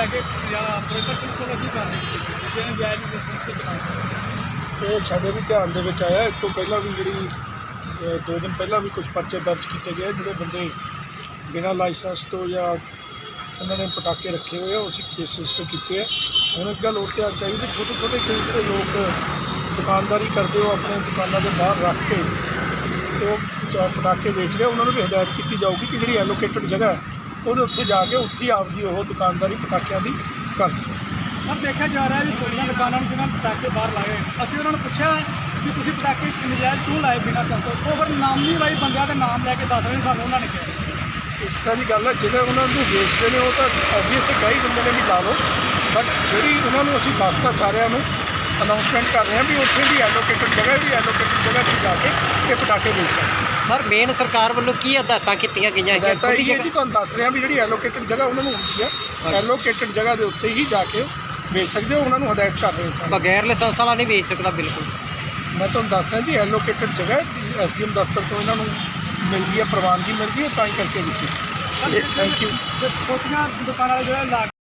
ਲੈ ਕੇ ਜਾਂ ਆਪਰੇਟਰ ਕੋਲ ਅਸੀਂ ਕਰ ਰਹੇ ਜਿਹਨੇ ਜਾਇਜ਼ ਬਿਜ਼ਨਸ ਤੇ ਚਲਾਉਂਦੇ ਇਹ ਸਾਡੇ ਵੀ ਧਿਆਨ ਦੇ ਵਿੱਚ ਆਇਆ ਇਸ ਤੋਂ ਪਹਿਲਾਂ ਵੀ ਜਿਹੜੀ ਦੋ ਦਿਨ ਪਹਿਲਾਂ ਵੀ ਕੁਝ ਪਰਚੇ ਦਰਜ ਕੀਤੇ ਗਏ ਜਿਹੜੇ ਬੰਦੇ ਬਿਨਾਂ ਲਾਇਸੈਂਸ ਤੋਂ ਜਾਂ ਉਹਨਾਂ ਨੇ ਪਟਾਕੇ ਰੱਖੇ ਹੋਏ ਆ ਉਹ ਅਸੀਂ ਕੇਸਿਸ ਤੇ ਕੀਤੇ ਆ। ਹੁਣ ਇੱਕ ਗੱਲ ਹੋਰ ਧਿਆਨ ਚਾਹੀਦੀ ਛੋਟੇ ਛੋਟੇ ਕਈ ਜਿਹੜੇ ਲੋਕ ਦੁਕਾਨਦਾਰੀ ਕਰਦੇ ਹੋ ਆਪਣੇ ਦੁਕਾਨਾਂ ਦੇ ਬਾਹਰ ਰੱਖ ਕੇ ਤੇ ਉਹ ਪਟਾਕੇ ਵੇਚ ਰਹੇ ਆ, ਉਹਨਾਂ ਨੂੰ ਵੀ ਹਦਾਇਤ ਕੀਤੀ ਜਾਊਗੀ ਕਿ ਜਿਹੜੀ ਐਲੋਕੇਟਡ ਜਗ੍ਹਾ ਹੈ ਉਹਦੇ ਉੱਤੇ ਜਾ ਕੇ ਉੱਥੇ ਹੀ ਆਪਦੀ ਉਹ ਦੁਕਾਨਦਾਰੀ ਪਟਾਕਿਆਂ ਦੀ ਕਰ ਸਰ ਦੇਖਿਆ ਜਾ ਰਿਹਾ ਜੀ ਛੋਟੀਆਂ ਦੁਕਾਨਾਂ ਨੂੰ ਜਿਹਨਾਂ ਨੇ ਪਟਾਕੇ ਬਾਹਰ ਲਾਏ ਅਸੀਂ ਉਹਨਾਂ ਨੂੰ ਪੁੱਛਿਆ ਕਿ ਤੁਸੀਂ ਪਟਾਕੇ ਨਜਾਇਜ਼ ਕਿਉਂ ਲਾਏ ਬਿਨਾਂ ਸੰਤੋ ਉਹ ਫਿਰ ਨਾਮ ਨਹੀਂ ਵਾਈ ਬੰਦਿਆਂ ਦੇ ਨਾਮ ਲੈ ਕੇ ਦੱਸ ਰਹੇ ਸਾਨੂੰ ਉਹਨਾਂ ਨੇ ਕਿਹਾ। ਇਸ ਤਰ੍ਹਾਂ ਦੀ ਗੱਲ ਹੈ ਜਿਹੜੇ ਉਹਨਾਂ ਨੂੰ ਵੇਚਦੇ ਨੇ ਉਹ ਤਾਂ ਆਬਵੀਅਸ ਕਈ ਬੰਦੇ ਨੇ ਵੀ ਲਾ ਲਓ। ਬਟ ਜਿਹੜੀ ਉਹਨਾਂ ਨੂੰ ਅਸੀਂ ਦੱਸਤਾ ਸਾਰਿਆਂ ਨੂੰ ਅਨਾਉਂਸਮੈਂਟ ਕਰ ਰਹੇ ਹਾਂ ਵੀ ਉੱਥੇ ਦੀ ਐਲੋਕੇਟਡ ਜਗ੍ਹਾ ਵੀ ਐਲੋਕੇਟਡ ਜਗ੍ਹਾ ਤੇ ਜਾ ਕੇ ਇਹ ਪਟਾਕੇ ਵੇਚ ਸਕਦੇ ਸਰ ਮੇਨ ਸਰਕਾਰ ਵੱਲੋਂ ਕੀ ਹਦਾਇਤਾਂ ਕੀਤੀਆਂ ਗਈਆਂ ਹੈਗੀਆਂ ਹਦਾਇਤਾਂ ਛੋਟੀ ਇਹ ਜੀ ਜਗ੍ਹਾ ਤੁਹਾਨੂੰ ਦੱਸ ਰਿਹਾ ਵੀ ਜਿਹੜੀ ਐਲੋਕੇਟਡ ਜਗ੍ਹਾ ਉਹਨਾਂ ਨੂੰ ਹੁੰਦੀ ਹੈ। ਐਲੋਕੇਟਡ ਜਗ੍ਹਾ ਦੇ ਉੱਤੇ ਹੀ ਜਾ ਕੇ ਵੇਚ ਸਕਦੇ ਹੋ ਉਹਨਾਂ ਨੂੰ ਹਦਾਇਤ ਕਰ ਰਹੇ ਹਾਂ ਬਗੈਰ ਲਾਇਸੈਂਸ ਵਾਲਾ ਨਹੀਂ ਵੇਚ ਸਕਦਾ ਬਿਲਕੁਲ। ਮੈਂ ਤੁਹਾਨੂੰ ਦੱਸ ਰਿਹਾ ਜੀ ਐਲੋਕੇਟਡ ਜਗ੍ਹਾ ਐਸਡੀਐਮ ਦਫ਼ਤਰ ਤੋਂ ਇਹਨਾਂ ਨੂੰ ਮਿਲਦੀ ਹੈ ਪ੍ਰਵਾਨਗੀ ਮਿਲਦੀ ਹੈ ਤਾਂ ਹੀ ਕਰਕੇ ਵਿੱਚ। ਥੈਂਕ ਯੂ ਛੋਟੀਆਂ ਦੁਕਾਨਾਂ ਵਾਲੇ ਜਿਹੜੇ ਲਾ